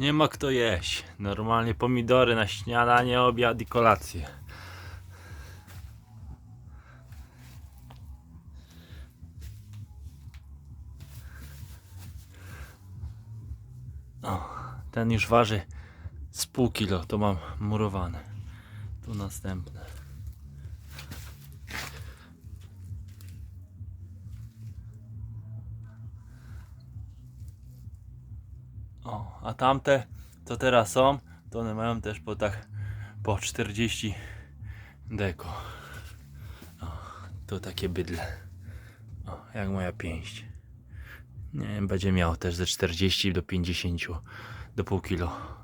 Nie ma kto jeść. Normalnie pomidory na śniadanie, obiad i kolację. O, ten już waży z pół kilo, to mam murowane. Tu następne. O, a tamte, co teraz są, to one mają też po tak po 40 deko. O, to takie bydle. O, jak moja pięść. Nie wiem, będzie miał też ze 40 do 50 do pół kilo.